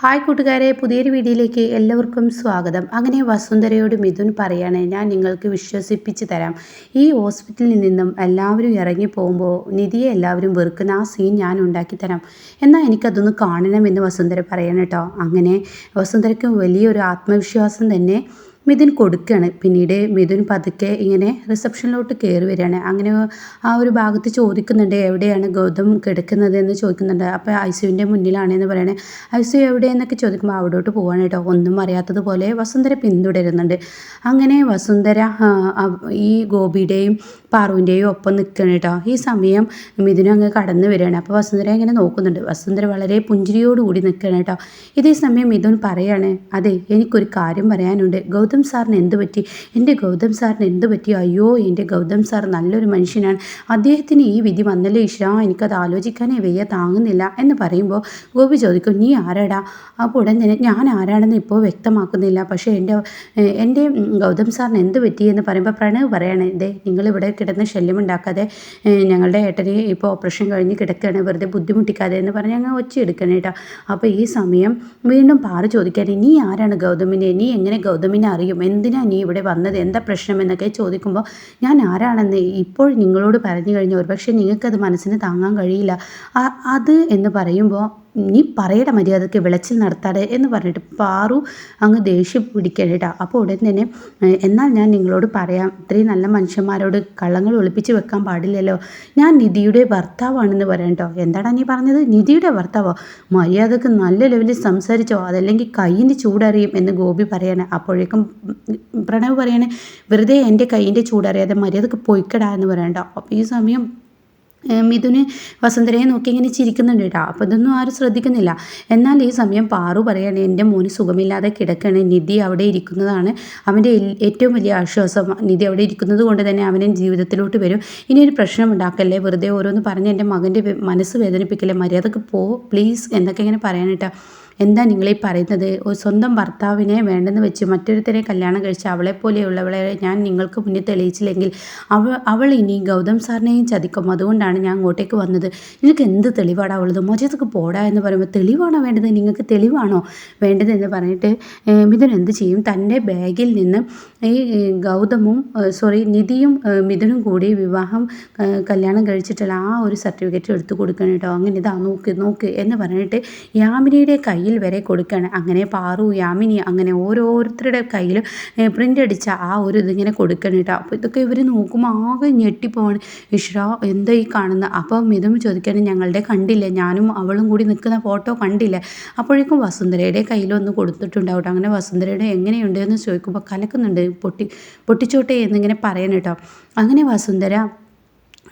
Hi കൂട്ടുകാരെ പുതിയൊരു വീഡിയോയിലേക്ക് എല്ലാവർക്കും സ്വാഗതം. അങ്ങനെ വസുന്ധരയോട് മിഥുൻ പറയാണ് ഞാൻ നിങ്ങൾക്ക് വിശ്വസിപ്പിച്ച് തരാം. ഈ ഹോസ്പിറ്റലിൽ നിന്നും എല്ലാവരും ഇറങ്ങി പോകുമ്പോൾ നിധിയെ എല്ലാവരും വെറുക്കുന്ന ആ സീൻ ഞാൻ ഉണ്ടാക്കി തരാം. എന്നാൽ എനിക്കതൊന്ന് കാണണമെന്ന് വസുന്ധര പറയണം കേട്ടോ. അങ്ങനെ വസുന്ധരയ്ക്ക് വലിയൊരു ആത്മവിശ്വാസം തന്നെ മിഥുൻ കൊടുക്കുകയാണ് പിന്നീട് മിഥുൻ പതുക്കെ ഇങ്ങനെ റിസപ്ഷനിലോട്ട് കയറി വരികയാണ്. അങ്ങനെ ആ ഒരു ഭാഗത്ത് ചോദിക്കുന്നുണ്ട് എവിടെയാണ് ഗൗതം കിടക്കുന്നത് എന്ന് ചോദിക്കുന്നുണ്ട്. അപ്പോൾ ഐസുവിന്റെ മുന്നിലാണെന്ന് പറയണേ. ഐസു എവിടെയെന്നൊക്കെ ചോദിക്കുമ്പോൾ അവിടോട്ട് പോവാണ് കേട്ടോ. ഒന്നും അറിയാത്തതുപോലെ വസുന്ധര പിന്തുടരുന്നുണ്ട്. അങ്ങനെ വസുന്ധര ഈ ഗോപിയുടെയും പാറുവിന്റെയും ഒപ്പം നിൽക്കണം കേട്ടോ. ഈ സമയം മിഥുനും അങ്ങ് കടന്നു വരികയാണ്. അപ്പോൾ വസുന്ധര ഇങ്ങനെ നോക്കുന്നുണ്ട്. വസുന്ധര വളരെ പുഞ്ചിരിയോടുകൂടി നിൽക്കണം കേട്ടോ. ഇതേ സമയം മിഥുൻ പറയാണ് അതെ എനിക്കൊരു കാര്യം പറയാനുണ്ട്. ഗൗതം ഗൗതം സാറിന് എന്ത് പറ്റി? എന്റെ ഗൗതം സാറിന് എന്ത് പറ്റി? അയ്യോ എന്റെ ഗൗതം സാർ നല്ലൊരു മനുഷ്യനാണ്. അദ്ദേഹത്തിന് ഈ വിധി വന്നല്ലോ ഈശ്വര? എനിക്കത് ആലോചിക്കാനേ വയ്യ താങ്ങുന്നില്ല എന്ന് പറയുമ്പോൾ ഗോപി ചോദിക്കും നീ ആരാടാ? അപ്പോൾ ഉടൻ തന്നെ ഞാൻ ആരാണെന്ന് ഇപ്പോൾ വ്യക്തമാക്കുന്നില്ല. പക്ഷേ എന്റെ എന്റെ ഗൗതം സാറിന് എന്ത് പറ്റി? എന്ന് പറയുമ്പോൾ പ്രണവ് പറയാണ് ഇതേ നിങ്ങളിവിടെ കിടന്ന് ശല്യമുണ്ടാക്കാതെ ഞങ്ങളുടെ ഏട്ടനെ ഇപ്പോൾ ഓപ്പറേഷൻ കഴിഞ്ഞ് കിടക്കുകയാണ് വെറുതെ ബുദ്ധിമുട്ടിക്കാതെ എന്ന് പറഞ്ഞ് ഞങ്ങൾ ഒച്ച എടുക്കണം കേട്ടോ. അപ്പോൾ ഈ സമയം വീണ്ടും പാറ ചോദിക്കാൻ നീ ആരാണ് ഗൗതമിനെ? നീ എങ്ങനെ ഗൗതമിനെ അറിയും അറിയും. എന്തിനാ നീ ഇവിടെ വന്നത്? എന്താ പ്രശ്നം എന്നൊക്കെ ചോദിക്കുമ്പോൾ ഞാൻ ആരാണെന്ന് ഇപ്പോൾ നിങ്ങളോട് പറഞ്ഞു കഴിഞ്ഞാൽ ഒരുപക്ഷെ നിങ്ങൾക്കത് മനസ്സിന് താങ്ങാൻ കഴിയില്ല. അത് എന്ന് പറയുമ്പോൾ നീ പറയട മര്യാദയ്ക്ക് വിളച്ചിൽ നടത്താതെ എന്ന് പറഞ്ഞിട്ട് പാറു അങ്ങ് ദേഷ്യം പിടിക്കണേട്ടാ അപ്പോൾ ഉടൻ തന്നെ എന്നാൽ ഞാൻ നിങ്ങളോട് പറയാം ഇത്രയും നല്ല മനുഷ്യന്മാരോട് കള്ളങ്ങൾ ഒളിപ്പിച്ച് വെക്കാൻ പാടില്ലല്ലോ. ഞാൻ നിധിയുടെ ഭർത്താവാണെന്ന് പറയണ്ടോ എന്താടാ നീ പറഞ്ഞത്? നിധിയുടെ ഭർത്താവോ? മര്യാദയ്ക്ക് നല്ല ലെവലിൽ സംസാരിച്ചോ അതല്ലെങ്കിൽ കയ്യിന്റെ ചൂടറിയും എന്ന് ഗോപി പറയണേ. അപ്പോഴേക്കും പ്രണവ് പറയണേ വെറുതെ എന്റെ കയ്യിന്റെ ചൂടറിയാതെ മര്യാദയ്ക്ക് പൊയ്ക്കടാ എന്ന് പറയണ്ടോ അപ്പോൾ ഈ സമയം മിഥുന് വസുന്ധരയെ നോക്കി ഇങ്ങനെ ചിരിക്കുന്നുണ്ട് കേട്ടോ. അപ്പോൾ ഇതൊന്നും ആരും ശ്രദ്ധിക്കുന്നില്ല. എന്നാൽ ഈ സമയം പാറു പറയാണ് എന്റെ മോന് സുഖമില്ലാതെ കിടക്കുകയാണ് നിധി അവിടെ ഇരിക്കുന്നതാണ്. അവന്റെ ഏറ്റവും വലിയ ആശ്വാസം നിധി അവിടെ ഇരിക്കുന്നത് കൊണ്ട് തന്നെ അവനെ ജീവിതത്തിലോട്ട് വരും. ഇനി ഒരു പ്രശ്നം ഉണ്ടാക്കല്ലേ? വെറുതെ ഓരോന്ന് പറഞ്ഞ് എന്റെ മകന്റെ മനസ്സ് വേദനിപ്പിക്കല്ലേ? മര്യാദയ്ക്ക് പോ പ്ലീസ് എന്നൊക്കെ ഇങ്ങനെ പറയാനിട്ടാ എന്താ നിങ്ങളീ പറയുന്നത്? സ്വന്തം ഭർത്താവിനെ വേണ്ടെന്ന് വെച്ച് മറ്റൊരുത്തരെ കല്യാണം കഴിച്ച് അവളെപ്പോലെയുള്ളവളെ ഞാൻ നിങ്ങൾക്ക് മുന്നിൽ തെളിയിച്ചില്ലെങ്കിൽ അവൾ അവൾ ഇനി ഗൗതം സാറിനെയും ചതിക്കും. അതുകൊണ്ടാണ് ഞാൻ അങ്ങോട്ടേക്ക് വന്നത്. നിങ്ങൾക്ക് എന്ത് തെളിവാടാ ഉള്ളത് മൊജത്തൊക്കെ പോടാ എന്ന് പറയുമ്പോൾ തെളിവാണോ വേണ്ടത്? നിങ്ങൾക്ക് തെളിവാണോ വേണ്ടത് എന്ന് പറഞ്ഞിട്ട് മിഥുൻ എന്ത് ചെയ്യും? തന്റെ ബാഗിൽ നിന്ന് ഈ ഗൗതമും സോറി നിധിയും മിഥുനും കൂടി വിവാഹം കല്യാണം കഴിച്ചിട്ടുള്ള ആ ഒരു സർട്ടിഫിക്കറ്റ് എടുത്തു കൊടുക്കണം കേട്ടോ. അങ്ങനെ ഇതാ നോക്ക് നോക്ക് എന്ന് പറഞ്ഞിട്ട് യാമിനിയുടെ കൈ കയ്യിൽ വരെ കൊടുക്കുകയാണ്. അങ്ങനെ പാറു യാമിനി അങ്ങനെ ഓരോരുത്തരുടെ കയ്യിൽ പ്രിന്റ് അടിച്ച ആ ഒരു ഇതിങ്ങനെ കൊടുക്കണം കേട്ടോ. അപ്പോൾ ഇതൊക്കെ ഇവർ നോക്കുമ്പോൾ ആകെ ഞെട്ടിപ്പോവാണ്. ഇഷ്ര എന്താ ഈ കാണുന്നത് അപ്പോൾ മിതം ചോദിക്കാൻ ഞങ്ങളുടെ കണ്ടില്ല? ഞാനും അവളും കൂടി നിൽക്കുന്ന ഫോട്ടോ കണ്ടില്ല? അപ്പോഴേക്കും വസുന്ധരയുടെ കയ്യിലൊന്ന് കൊടുത്തിട്ടുണ്ടാവും അങ്ങനെ വസുന്ധരയുടെ എങ്ങനെയുണ്ട് എന്ന് ചോദിക്കുമ്പോൾ കലക്കുന്നുണ്ട്. പൊട്ടി പൊട്ടിച്ചോട്ടെ എന്നിങ്ങനെ പറയണം കേട്ടോ. അങ്ങനെ വസുന്ധര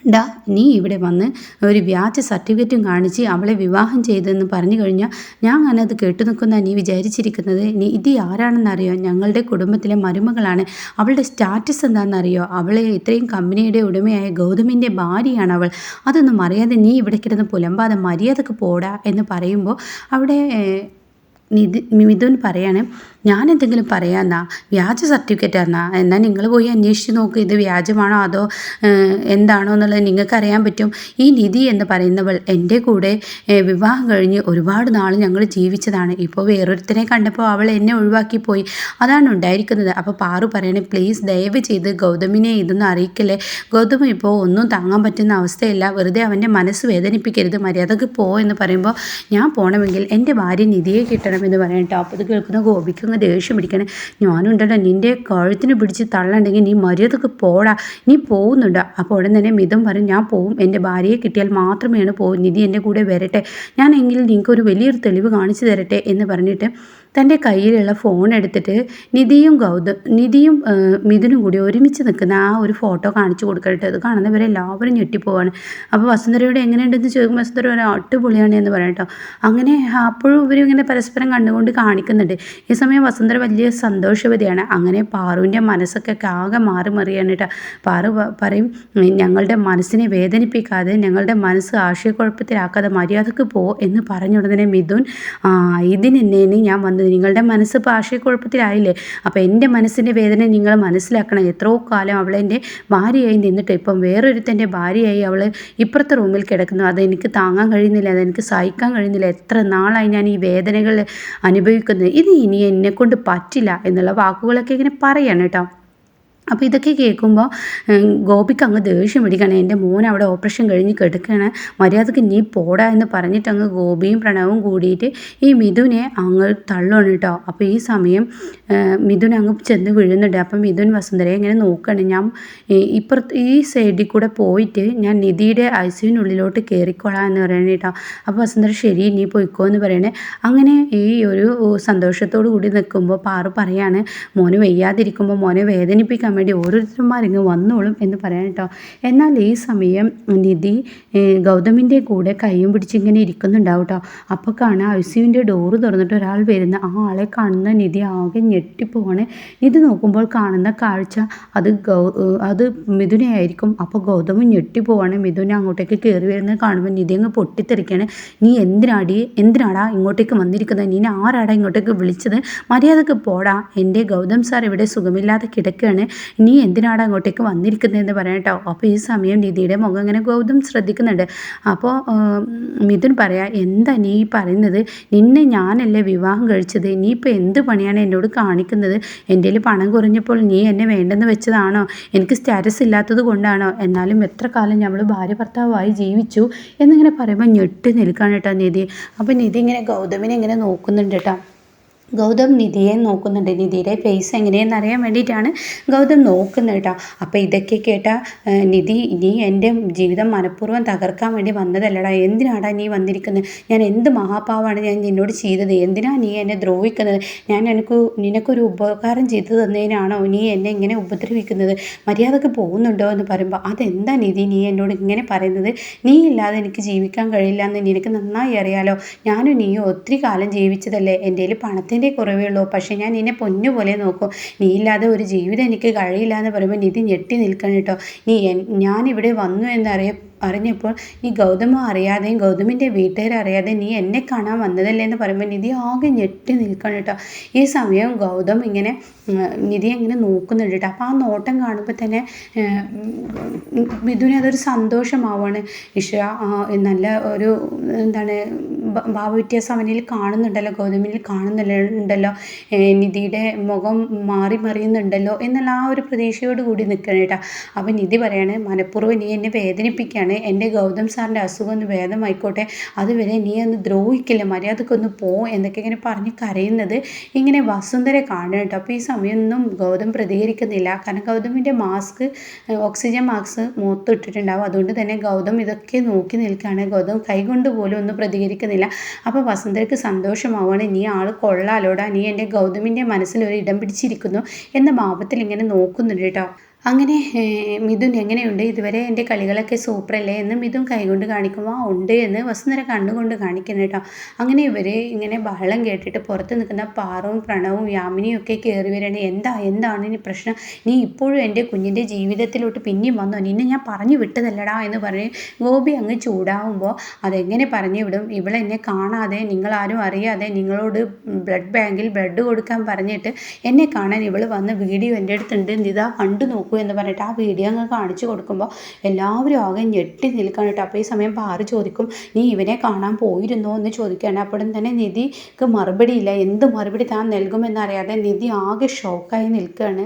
ഡാ നീ ഇവിടെ വന്ന് ഒരു വ്യാജ സർട്ടിഫിക്കറ്റും കാണിച്ച് അവളെ വിവാഹം ചെയ്തെന്ന് പറഞ്ഞു കഴിഞ്ഞാൽ ഞാൻ അത് കേട്ടു നിൽക്കുന്ന നീ വിചാരിച്ചിരിക്കുന്നത്. നീ ഇത് ആരാണെന്നറിയോ? ഞങ്ങളുടെ കുടുംബത്തിലെ മരുമകളാണ്. അവളുടെ സ്റ്റാറ്റസ് എന്താണെന്നറിയോ? അവളെ ഇത്രയും കമ്പനിയുടെ ഉടമയായ ഗൗതമിന്റെ ഭാര്യയാണ് അവൾ. അതൊന്നും അറിയാതെ നീ ഇവിടെ കിടന്ന് പുലമ്പാതെ മര്യാദയ്ക്ക് പോടാ എന്ന് പറയുമ്പോൾ അവിടെ മിഥുൻ പറയാണ് ഞാൻ എന്തെങ്കിലും പറയാമെന്നാ വ്യാജ സർട്ടിഫിക്കറ്റ് എന്നാ എന്നാൽ നിങ്ങൾ പോയി അന്വേഷിച്ച് നോക്ക്. ഇത് വ്യാജമാണോ? അതോ എന്താണോ എന്നുള്ളത് നിങ്ങൾക്ക് അറിയാൻ പറ്റും. ഈ നിധി എന്ന് പറയുന്നവൾ എന്റെ കൂടെ വിവാഹം കഴിഞ്ഞ് ഒരുപാട് നാൾ ഞങ്ങൾ ജീവിച്ചതാണ്. ഇപ്പോൾ വേറൊരുത്തനെ കണ്ടപ്പോൾ അവൾ എന്നെ ഒഴിവാക്കി പോയി അതാണ് ഉണ്ടായിരിക്കുന്നത്. അപ്പോൾ പാറു പറയണേ പ്ലീസ് ദയവ് ചെയ്ത് ഗൗതമിനെ ഇതൊന്നും അറിയിക്കല്ലേ? ഗൗതം ഇപ്പോൾ ഒന്നും താങ്ങാൻ പറ്റുന്ന അവസ്ഥയല്ല. വെറുതെ അവന്റെ മനസ്സ് വേദനിപ്പിക്കരുത്. മര്യാദയ്ക്ക് പോ എന്ന് പറയുമ്പോൾ ഞാൻ പോകണമെങ്കിൽ എന്റെ ഭാര്യ നിധിയെ കിട്ടണമെന്ന് പറയട്ടോ അപ്പോൾ ഇത് കേൾക്കുന്ന ഗോപിക്കും അങ്ങ് ദേഷ്യം പിടിക്കണേ. ഞാനുണ്ടല്ലോ നിന്റെ കഴുത്തിന് പിടിച്ച് തള്ളണ്ടെങ്കിൽ നീ മര്യാദയ്ക്ക് പോടാ. നീ പോകുന്നുണ്ട്. അപ്പോൾ ഉടൻ തന്നെ മിതം പറയും ഞാൻ പോവും. എന്റെ ഭാര്യയെ കിട്ടിയാൽ മാത്രമേ പോകും നിധി എന്റെ കൂടെ വരട്ടെ. ഞാനെങ്കിൽ നിങ്ങൾക്കൊരു വലിയൊരു തെളിവ് കാണിച്ചു തരട്ടെ എന്ന് പറഞ്ഞിട്ട് തന്റെ കയ്യിലുള്ള ഫോൺ എടുത്തിട്ട് നിധിയും ഗൗതം നിധിയും മിഥുനും കൂടി ഒരുമിച്ച് നിൽക്കുന്ന ആ ഒരു ഫോട്ടോ കാണിച്ചു കൊടുക്കട്ടെ. അത് കാണുന്നവരെല്ലാവരും ഞെട്ടിപ്പോവാണ്. അപ്പോൾ വസുന്ധരയോട് എങ്ങനെയുണ്ടെന്ന് ചോദിക്കുമ്പോൾ വസുന്ധര ഒരു അട്ടുപൊളിയാണ് എന്ന് പറയട്ടോ അങ്ങനെ അപ്പോഴും ഇവരിങ്ങനെ പരസ്പരം കണ്ടുകൊണ്ട് കാണിക്കുന്നുണ്ട്. ഈ സമയം വസുന്ധര വലിയ സന്തോഷവതിയാണ്. അങ്ങനെ പാറുവിന്റെ മനസ്സൊക്കെ ആകെ മാറി മറിയാണ് പാറു പറയും ഞങ്ങളുടെ മനസ്സിനെ വേദനിപ്പിക്കാതെ ഞങ്ങളുടെ മനസ്സ് ആശയക്കുഴപ്പത്തിലാക്കാതെ മര്യാദയ്ക്ക് പോ എന്ന് പറഞ്ഞുടനെ മിഥുൻ ഇതിനെന്നേന് ഞാൻ വന്നു നിങ്ങളുടെ മനസ്സ് ഇപ്പോൾ ആശയക്കുഴപ്പത്തിലായില്ലേ? അപ്പോൾ എന്റെ മനസ്സിന്റെ വേദന നിങ്ങൾ മനസ്സിലാക്കണം. എത്രയോ കാലം അവളെന്റെ ഭാര്യയായി നിന്നിട്ട് ഇപ്പം വേറൊരുത്തന്റെ ഭാര്യയായി അവൾ ഇപ്പുറത്തെ റൂമിൽ കിടക്കുന്നു. അതെനിക്ക് താങ്ങാൻ കഴിയുന്നില്ല അതെനിക്ക് സഹിക്കാൻ കഴിയുന്നില്ല. എത്ര നാളായി ഞാൻ ഈ വേദനകൾ അനുഭവിക്കുന്നത് ഇത് ഇനി എന്നെക്കൊണ്ട് പറ്റില്ല എന്നുള്ള വാക്കുകളൊക്കെ ഇങ്ങനെ പറയാണ് കേട്ടോ. അപ്പോൾ ഇതൊക്കെ കേൾക്കുമ്പോൾ ഗോപിക്ക് അങ്ങ് ദേഷ്യം പിടിക്കണം എന്റെ മോൻ അവിടെ ഓപ്പറേഷൻ കഴിഞ്ഞ് കിടക്കുകയാണ്. മര്യാദയ്ക്ക് നീ പോടാ എന്ന് പറഞ്ഞിട്ട് അങ്ങ് ഗോപിയും പ്രണവും കൂടിയിട്ട് ഈ മിഥുനെ അങ്ങ് തള്ളണം കേട്ടോ. അപ്പോൾ ഈ സമയം മിഥുൻ അങ്ങ് ചെന്ന് വീഴുന്നുണ്ട്. അപ്പം മിഥുൻ വസുന്ധരയെ ഇങ്ങനെ നോക്കുകയാണ്. ഞാൻ ഇപ്പുറത്ത് ഈ സൈഡിൽ കൂടെ പോയിട്ട് ഞാൻ നിധിയുടെ ഐ കയറിക്കോളാം എന്ന് പറയണേ കേട്ടോ. അപ്പോൾ വസുന്ധര ശരി നീ പോയിക്കോ എന്ന് പറയണേ. അങ്ങനെ ഈ ഒരു സന്തോഷത്തോടു കൂടി നിൽക്കുമ്പോൾ പാറു പറയാണ് മോന് വയ്യാതിരിക്കുമ്പോൾ മോനെ വേദനിപ്പിക്കാൻ വേണ്ടി ഓരോരുത്തന്മാരിങ്ങ് വന്നോളും എന്ന് പറയാൻ കേട്ടോ എന്നാൽ ഈ സമയം നിധി ഗൗതമിന്റെ കൂടെ കൈയും പിടിച്ചിങ്ങനെ ഇരിക്കുന്നുണ്ടാവും കേട്ടോ അപ്പോൾ കാണാം ഐസിയുവിന്റെ ഡോറ് തുറന്നിട്ട് ഒരാൾ വരുന്ന ആ ആളെ കാണുന്ന നിധി ആകെ ഞെട്ടിപ്പോവാണ്. നിധി നോക്കുമ്പോൾ കാണുന്ന കാഴ്ച അത് ഗൗ അത് മിഥുനയായിരിക്കും അപ്പോൾ ഗൗതമും ഞെട്ടിപ്പോവാണ്. മിഥുന അങ്ങോട്ടേക്ക് കയറി വരുന്നത് കാണുമ്പോൾ നിധി അങ്ങ് പൊട്ടിത്തെറിക്കുകയാണ് നീ എന്തിനാടി? എന്തിനാടാ ഇങ്ങോട്ടേക്ക് വന്നിരിക്കുന്നത് നീ ആരാടാ ഇങ്ങോട്ടേക്ക് വിളിച്ചത്? മര്യാദയ്ക്ക് പോടാ. എന്റെ ഗൗതം സാർ ഇവിടെ സുഖമില്ലാതെ കിടക്കുകയാണ് നീ എന്തിനാണ് അങ്ങോട്ടേക്ക് വന്നിരിക്കുന്നതെന്ന് പറയാം കേട്ടോ. അപ്പോൾ ഈ സമയം നിധിയുടെ മുഖം ഇങ്ങനെ ഗൗതം ശ്രദ്ധിക്കുന്നുണ്ട്. അപ്പോൾ മിഥുൻ പറയാ എന്താ നീ പറയുന്നത്? നിന്നെ ഞാനല്ലേ വിവാഹം കഴിച്ചത്? നീ ഇപ്പോൾ എന്ത് പണിയാണ് എന്നോട് കാണിക്കുന്നത്? എന്റെ പണം കുറഞ്ഞപ്പോൾ നീ എന്നെ വേണ്ടെന്ന് വെച്ചതാണോ? എനിക്ക് സ്റ്റാറ്റസ് ഇല്ലാത്തത് കൊണ്ടാണോ? എന്നാലും എത്ര കാലം നമ്മൾ ഭാര്യ ഭർത്താവായി ജീവിച്ചു? എന്നിങ്ങനെ പറയുമ്പോൾ ഞെട്ടി നിൽക്കാണ് കേട്ടോ നിധി. അപ്പോൾ നിധി ഇങ്ങനെ ഗൗതമിനെ ഇങ്ങനെ നോക്കുന്നുണ്ട് കേട്ടോ. ഗൗതം നിധിയെ നോക്കുന്നുണ്ട്. നിധിയുടെ ഫേസ് എങ്ങനെയെന്ന് അറിയാൻ വേണ്ടിയിട്ടാണ് ഗൗതം നോക്കുന്നത് കേട്ടോ. അപ്പോൾ ഇതൊക്കെ കേട്ട നിധി നീ എന്റെ ജീവിതം മനഃപൂർവം തകർക്കാൻ വേണ്ടി വന്നതല്ലടാ. എന്തിനാടാ നീ വന്നിരിക്കുന്നത് ഞാൻ എന്ത് മഹാപാവാണ് ഞാൻ നിന്നോട് ചെയ്തത്? എന്തിനാ നീ എന്നെ ദ്രോഹിക്കുന്നത്? ഞാൻ എനിക്ക് നിനക്കൊരു ഉപകാരം ചെയ്തു തന്നതിനാണോ നീ എന്നെ ഇങ്ങനെ ഉപദ്രവിക്കുന്നത്? മര്യാദയ്ക്ക് പോകുന്നുണ്ടോ എന്ന് പറയുമ്പോൾ അതെന്താ നിധി? നീ എന്നോട് ഇങ്ങനെ പറയുന്നത്? നീ ഇല്ലാതെ എനിക്ക് ജീവിക്കാൻ കഴിയില്ല എന്ന് നിനക്ക് നന്നായി അറിയാലോ? ഞാനും നീയും ഒത്തിരി കാലം ജീവിച്ചതല്ലേ? എന്റെ പണത്തിന്റെ പണത്തിന്റെ കുറവേ ഉള്ളൂ. പക്ഷേ ഞാൻ നിന്നെ പൊന്നുപോലെ നോക്കും. നീ ഇല്ലാതെ ഒരു ജീവിതം എനിക്ക് കഴിയില്ല എന്ന് പറയുമ്പോൾ നിധി ഞെട്ടി നിൽക്കണം കേട്ടോ. നീ ഞാനിവിടെ വന്നു എന്നറിയ അറിഞ്ഞപ്പോൾ നീ ഗൗതമ അറിയാതെയും ഗൗതമിന്റെ വീട്ടുകാർ അറിയാതെ നീ എന്നെ കാണാൻ വന്നതല്ലേ എന്ന് പറയുമ്പോൾ നിധി ആകെ ഞെട്ടി നിൽക്കണം കേട്ടോ. ഈ സമയം ഗൗതം ഇങ്ങനെ നിധി ഇങ്ങനെ നോക്കുന്നുണ്ട് കേട്ടോ. അപ്പോൾ ആ നോട്ടം കാണുമ്പോൾ തന്നെ മിഥുനെ അതൊരു സന്തോഷമാവാണ്. ഇഷ നല്ല ഒരു എന്താണ് ഭാവവ്യത്യാസം അവനിൽ കാണുന്നുണ്ടല്ലോ ഗൗതമിനിൽ കാണുന്നുണ്ടല്ലോ നിധിയുടെ മുഖം മാറി മറിയുന്നുണ്ടല്ലോ എന്നുള്ള ആ ഒരു പ്രതീക്ഷയോട് കൂടി നിൽക്കണം കേട്ടോ. അപ്പം നിധി പറയാണ് മനഃപൂർവം നീ എന്നെ വേദനിപ്പിക്കുകയാണ്. എന്റെ ഗൗതം സാറിന്റെ അസുഖം ഒന്ന് ഭേദമായിക്കോട്ടെ. അതുവരെ നീ ഒന്ന് ദ്രോഹിക്കില്ല. മര്യാദക്കൊന്ന് പോ എന്നൊക്കെ ഇങ്ങനെ പറഞ്ഞ് കരയുന്നത് ഇങ്ങനെ വസുന്ധര കാണുക കേട്ടോ. അപ്പോൾ ഈ സമയമൊന്നും ഗൗതം പ്രതികരിക്കുന്നില്ല. കാരണം ഗൗതമിന്റെ മാസ്ക് ഓക്സിജൻ മാസ്ക് മൂത്തിട്ടിട്ടുണ്ടാവും അതുകൊണ്ട് തന്നെ ഗൗതം ഇതൊക്കെ നോക്കി നിൽക്കുകയാണ്. ഗൗതം കൈകൊണ്ട് പോലും ഒന്ന് പ്രതികരിക്കുന്നില്ല. അപ്പോൾ വസന്തയ്ക്ക് സന്തോഷമാവുകയാണ്. നീ ആൾ കൊള്ളാലോടാ. നീ എന്റെ ഗൗതമിന്റെ മനസ്സിൽ ഒരു ഇടം പിടിച്ചിരിക്കുന്നു എന്ന ഭാവത്തിൽ ഇങ്ങനെ നോക്കുന്നുണ്ട് കേട്ടോ. അങ്ങനെ മിഥുൻ എങ്ങനെയുണ്ട്? ഇതുവരെ എന്റെ കളികളൊക്കെ സൂപ്പറല്ലേ? എന്ന് മിഥുൻ കൈകൊണ്ട് കാണിക്കുമ്പോൾ ഉണ്ട് എന്ന് വസുന്ധര കണ്ണുകൊണ്ട് കാണിക്കുന്നു കേട്ടോ. അങ്ങനെ ഇവർ ഇങ്ങനെ ബഹളം കേട്ടിട്ട് പുറത്ത് നിൽക്കുന്ന പാറവും പ്രണവും യാമിനിയും ഒക്കെ കയറി വരണേ. എന്താ എന്താണ് ഇനി പ്രശ്നം? നീ ഇപ്പോഴും എന്റെ കുഞ്ഞിന്റെ ജീവിതത്തിലോട്ട് പിന്നെയും വന്നോ? നിന്നെ ഞാൻ പറഞ്ഞു വിട്ടതല്ലടാ എന്ന് പറഞ്ഞ് ഗോപി അങ്ങ് ചൂടാവുമ്പോൾ അതെങ്ങനെ പറഞ്ഞു വിടും? ഇവളെന്നെ കാണാതെ നിങ്ങളാരും അറിയാതെ നിങ്ങളോട് ബ്ലഡ് ബാങ്കിൽ ബ്ലഡ് കൊടുക്കാൻ പറഞ്ഞിട്ട് എന്നെ കാണാൻ ഇവൾ വന്ന് വീഡിയോ എന്റെ അടുത്തുണ്ട്. ഇതാ കണ്ടു നോക്കൂ. നോക്കൂ എന്ന് പറഞ്ഞിട്ട് ആ വീഡിയോ അങ്ങ് കാണിച്ചു കൊടുക്കുമ്പോൾ എല്ലാവരും ആകെ ഞെട്ടി നിൽക്കണം കേട്ടോ. അപ്പോൾ ഈ സമയം പാറ് ചോദിക്കും നീ ഇവനെ കാണാൻ പോയിരുന്നോ? എന്ന് ചോദിക്കുകയാണ്. അപ്പോഴും തന്നെ നിധിക്ക് മറുപടിയില്ല എന്ത് മറുപടി താൻ നൽകുമെന്നറിയാതെ നിധി ആകെ ഷോക്കായി നിൽക്കുകയാണ്